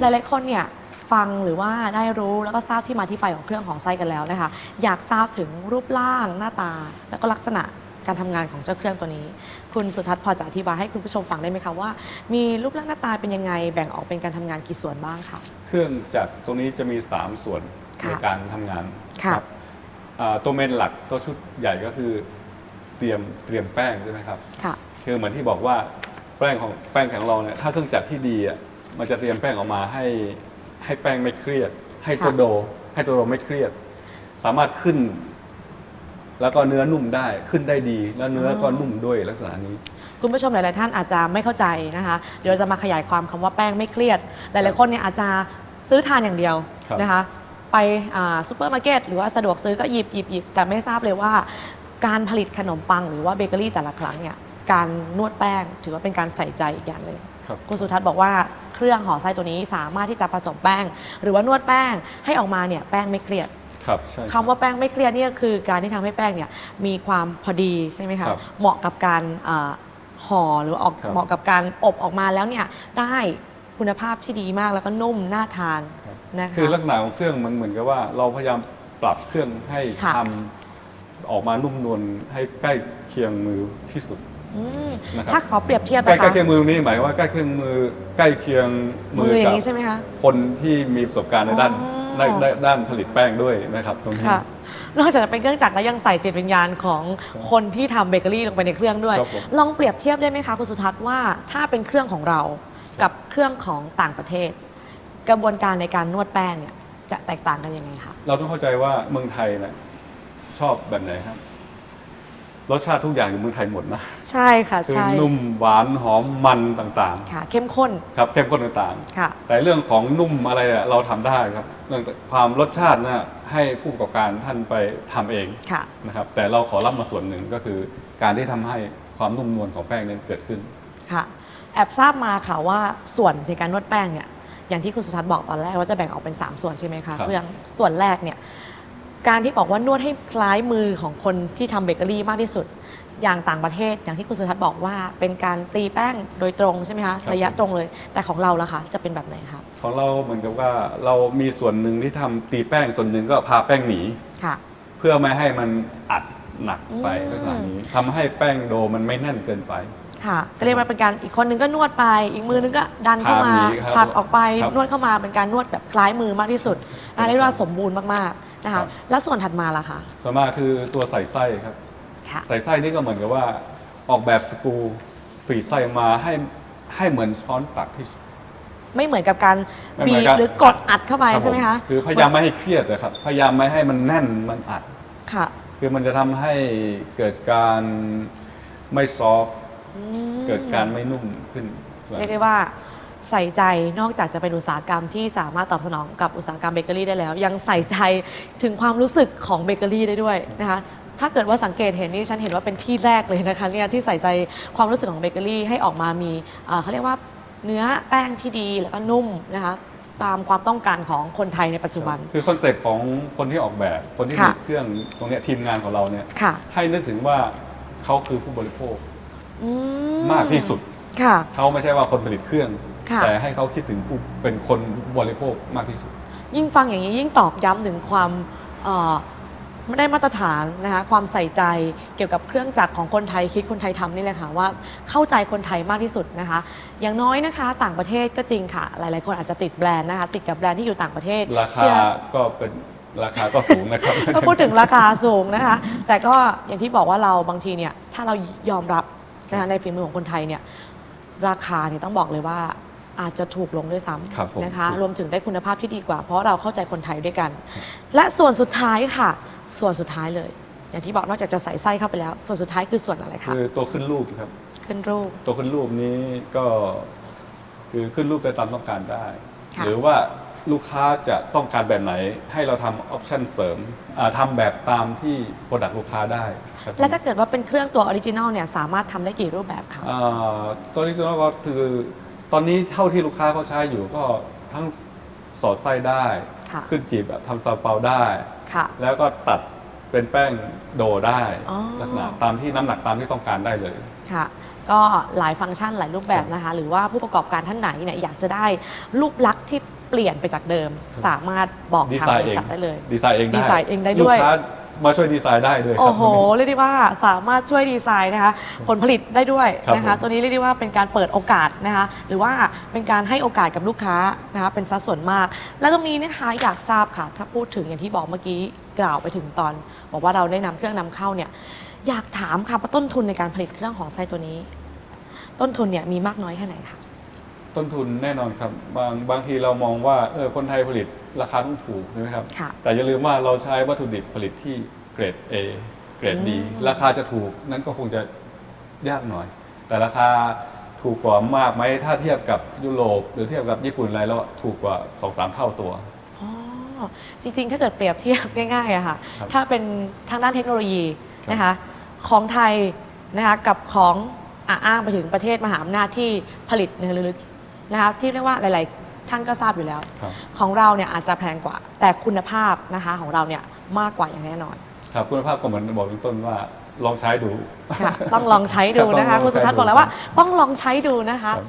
หลายๆคนเนี่ยฟังหรือว่าได้รู้แล้วก็ทราบที่มาที่ไปของเครื่องหอไส้กันแล้วนะคะ อยากทราบถึงรูปร่างหน้าตา แล้วก็ลักษณะการทำงานของเจ้าเครื่องตัวนี้ คุณสุทัศน์พอจะอธิบายให้คุณผู้ชมฟังได้ไหมคะว่า มีรูปร่างหน้าตาเป็นยังไง แบ่งออกเป็นการทำงานกี่ส่วนบ้างคะเครื่องจักรตรงนี้จะมี 3 ส่วนค่ะในการทำงานค่ะรับอ่าตัวเมนหลักตัวชุดใหญ่ก็คือเตรียมเตรียมแป้งใช่ไหมครับค่ะคือเหมือนที่บอกว่าแป้งของแป้งของเราเนี่ยถ้าเครื่องจักรที่ดีอะ มันจะเตรียมแป้งออกมาให้ให้แป้งไม่เครียด ให้ตัวค่ะโด ให้ตัวโดไม่เครียด สามารถขึ้น แล้วก็เนื้อนุ่มได้ขึ้นได้ดี แล้วเนื้อก็นุ่มด้วยลักษณะนี้ คุณผู้ชมหลาย ๆ ท่านอาจจะไม่เข้าใจนะคะ เดี๋ยวเราจะมาขยายความคำว่าแป้งไม่เครียด หลาย ๆ คนเนี่ยอาจจะซื้อทานอย่างเดียวครับนะคะ ไปซูเปอร์มาร์เก็ตหรือว่าสะดวกซื้อก็หยิบหยิบหยิบแต่ไม่ทราบเลยว่าการผลิตขนมปังหรือว่าเบเกอรี่แต่ละครั้งเนี่ย การนวดแป้งถือว่าเป็นการใส่ใจอีกอย่างหนึ่งครับ คุณสุทัศน์บอกว่าเครื่องห่อไส้ตัวนี้สามารถที่จะผสมแป้ง หรือว่านวดแป้งให้ออกมาเนี่ยแป้งไม่เครียด ครับใช่คำว่าแป้งไม่เครียดเนี่ยคือการที่ทำให้แป้งเนี่ยมีความพอดีใช่ไหมคะครับเหมาะกับการอ่าห่อหรือออกครับเหมาะกับการอบออกมาแล้วเนี่ยได้คุณภาพที่ดีมากแล้วก็นุ่มน่าทานครับ นะคะ คือลักษณะของเครื่องมันเหมือนกับว่า เราพยายามปรับเครื่องให้ค่ะ ทำออกมานุ่มนวลให้ใกล้เคียงมือที่สุด อืมนะครับ ถ้าขอเปรียบเทียบใกล้นะใกล้คะ เคียงมือตรงนี้หมายความว่าใกล้เคียงมือใกล้เคียงมืออย่างกันี้ใช่ไหมคะ คนที่มีประสบการณ์ในด้านอ๋อในในด้านผลิตแป้งด้วยนะครับ ตรงนี้ ค่ะ นอกจากจะเป็นเครื่องจักรแล้วยังใส่จิตวิญญาณของคนที่ทำเบเกอรี่ลงไปในเครื่องด้วย ครับผม ลองเปรียบเทียบได้ไหมคะคุณสุทัศน์ว่าถ้าเป็นเครื่องของเรากับเครื่องของต่างประเทศ กระบวนการในการนวดแป้งเนี่ยจะแตกต่างกันยังไงคะ เราต้องเข้าใจว่าเมืองไทยเนี่ยชอบแบบไหนครับ รสชาติทุกอย่างอยู่เมืองไทยหมดนะใช่ค่ะคือใช่นุ่มหวานหอมมันต่างค่ะ เข้มข้นๆ ครับเข้มข้นต่างค่ะ ๆ แต่เรื่องของนุ่มอะไรอะเราทำได้ครับเรื่องความรสชาตินะให้ผู้ประกอบการท่านไปทำเองค่ะ นะครับ แต่เราขอรับมาส่วนหนึ่งก็คือ การที่ทำให้ความนุ่มนวลของแป้งนั้นเกิดขึ้น ค่ะ แอบทราบมาค่ะว่าส่วนในการนวดแป้งเนี่ยอย่างที่คุณสุทัศน์บอกตอนแรกว่าจะแบ่งออกเป็น 3 ส่วนใช่ไหมคะครับเครื่องส่วนแรกเนี่ย การที่บอกว่านวดให้คล้ายมือของคนที่ทำเบเกอรี่มากที่สุด อย่างต่างประเทศอย่างที่คุณสุทัศน์บอกว่า เป็นการตีแป้งโดยตรงใช่ไหมคะครับระยะตรงเลย แต่ของเราล่ะคะ จะเป็นแบบไหนคะของเราเหมือนกับว่าเรามีส่วนหนึ่งที่ทำตีแป้งส่วนหนึ่งก็พาแป้งหนี ค่ะ เพื่อไม่ให้มันอัดหนักไปอืม ลักษณะนี้ทำให้แป้งโดมันไม่แน่นเกินไป ค่ะก็เรียกว่าเป็นการอีกคนนึงก็นวดไป อีกมือนึงก็ดันเข้ามาพาหนีครับผลักออกไปครับนวดเข้ามาเป็นการนวดแบบคล้ายมือมากที่สุดอะเรียกว่าสมบูรณ์มากๆ นะครัคะ บ แล้วส่วนถัดมาล่ะคะ ต่อมาคือตัวใส่ไส้ครับ ค่ะ ใส่ไส้นี่ก็เหมือนกับว่าออกแบบสกรูฝีดไส้มาให้ให้เหมือนช้อนตักที่สุดไม่เหมือนกับการไม่เหบีมือนบกันหรือกดอัดเข้าไปรับใช่ไหมคะผคือพยายามไม่ให้เครียดนะครับ พยายามไม่ให้มันแน่นมันอัด ค่ะ คือมันจะทำให้เกิดการไม่ซอฟต์อืมเกิดการไม่นุ่มขึ้น เรียกได้ว่า ใส่ใจนอกจากจะเป็นอุตสาหกรรมที่สามารถตอบสนองกับอุตสาหกรรมเบเกอรี่ได้แล้ว ยังใส่ใจถึงความรู้สึกของเบเกอรี่ได้ด้วยนะคะถ้าเกิดว่าสังเกตเห็นนี่ฉันเห็นว่าเป็นที่แรกเลยนะคะเนี่ยที่ใส่ใจความรู้สึกของเบเกอรี่ให้ออกมามีอ่าเขาเรียกว่าเนื้อแป้งที่ดีแล้วก็นุ่มนะคะตามความต้องการของคนไทยในปัจจุบัน คือคอนเซ็ปต์ของคนที่ออกแบบ คนที่ค่ะมีเครื่องตรงเนี้ยทีมงานของเราเนี่ยค่ะให้นึกถึงว่าเขาคือผู้บริโภคอืมากที่สุดค่ะเขาไม่ใช่ว่าคนผลิตเครื่อง ค่ะ แต่ให้เขาคิดถึงผู้เป็นคนบริโภคมากที่สุด ยิ่งฟังอย่างนี้ยิ่งตอกย้ำถึงความเอ่อไม่ได้มาตรฐานนะคะความใส่ใจเกี่ยวกับเครื่องจักรของคนไทยคิดคนไทยทำนี่แหละค่ะว่าเข้าใจคนไทยมากที่สุดนะคะ อย่างน้อยนะคะต่างประเทศก็จริงค่ะ หลายๆ คนอาจจะติดแบรนด์นะคะติดกับแบรนด์ที่อยู่ต่างประเทศราเชื่คาอก็เป็นราคาก็สูงนะครับก็พูดถึงราคาสูงนะคะ แต่ก็อย่างที่บอกว่าเราบางทีเนี่ย ถ้าเรายอมรับนะคะในฝีมือของคนไทยเนี่ย ราคาเนี่ยต้องบอกเลยว่า อาจจะถูกลงด้วยซ้ครับผมำนะคะ รวมถึงได้คุณภาพที่ดีกว่า เพราะเราเข้าใจคนไทยด้วยกัน และส่วนสุดท้ายค่ะ ส่วนสุดท้ายเลย อย่างที่บอกนอกจากจะใส่ไส้เข้าไปแล้ว ส่วนสุดท้ายคือส่วนอะไรคะคือตัวขึ้นรูปครับ ขึ้นรูป ตัวขึ้นรูปนี้ก็คือขึ้นรูปได้ตามต้องการได้ ค่ะ หรือว่าลูกค้าจะต้องการแบบไหนให้เราทำออปชันเสริมอ่าทำแบบตามที่โปรดักต์ลูกค้าได้ครับและถ้าเกิดว่าเป็นเครื่องตัวออริจินอลเนี่ยสามารถทำได้กี่รูปแบบคะ อ่าตัวนี้ก็คือ ตอนนี้เท่าที่ลูกค้าเขาใช้อยู่ก็ทั้งสอดไส้ได้ ค่ะขึ้นจีบแบบทำซาลาเปาได้ ค่ะ แล้วก็ตัดเป็นแป้งโดได้ อ๋อ ลักษณะตามที่น้ำหนักตามที่ต้องการได้เลย ค่ะ ก็หลายฟังก์ชันหลายรูปแบบนะคะ หรือว่าผู้ประกอบการท่านไหนเนี่ยอยากจะได้รูปลักษณ์ที่เปลี่ยนไปจากเดิม สามารถบอกดีทางไซบน์ริเองษัทได้เลย ดีไซน์เองได้ดีไซน์เองได้ด้วย ลูกค้า มาช่วยดีไซน์ได้ด้วยครับโอ้โหเรียกได้ว่าสามารถช่วยดีไซน์นะคะ ผลผลิตได้ด้วยครับนะคะ ผมตัวนี้เรียกได้ว่าเป็นการเปิดโอกาสนะคะ หรือว่าเป็นการให้โอกาสกับลูกค้านะคะ เป็นสัดส่วนมาก และตรงนี้นะคะอยากทราบค่ะ ถ้าพูดถึงอย่างที่บอกเมื่อกี้กล่าวไปถึงตอน บอกว่าเราได้นำเครื่องนำเข้าเนี่ย อยากถามค่ะว่าต้นทุนในการผลิตเครื่องหอไส้ตัวนี้ ต้นทุนเนี่ยมีมากน้อยแค่ไหนคะ ต้นทุนแน่นอนครับบางบางทีเรามองว่าเออคนไทยผลิตราคาต้องถูกใช่ไหมครับ ค่ะ แต่อย่าลืมว่าเราใช้วัตถุดิบผลิตที่เกรด A เกรด D อืมราคาจะถูกนั้นก็คงจะยากหน่อย แต่ราคาถูกกว่ามากไหมถ้าเทียบกับยุโรปหรือเทียบกับญี่ปุ่นอะไรแล้วถูกกว่า2-3เท่าตัว อ๋อจริงๆ ถ้าเกิดเปรียบเทียบง่ายๆอะค่ะ ครับถ้าเป็นทางด้านเทคโนโลยีครับนะคะ ของไทยนะคะกับของอะอ้างไปถึงประเทศมหาอำนาจที่ผลิตในลึกๆ นะคะที่เรียกว่าหลาย ๆ ท่านก็ทราบอยู่แล้ว ครับ ของเราเนี่ยอาจจะแพงกว่า แต่คุณภาพนะคะของเราเนี่ยมากกว่าอย่างแน่นอน ครับคุณภาพก็เหมือนบอกเบื้องต้นว่าลองใช้ดู ค่ะต้องลองใช้ดูนะครัคะบต้องลองคุณสุทัศน์ใช้ดูบอกแล้วว่า ต้องลองใช้ดูนะคะ ครับ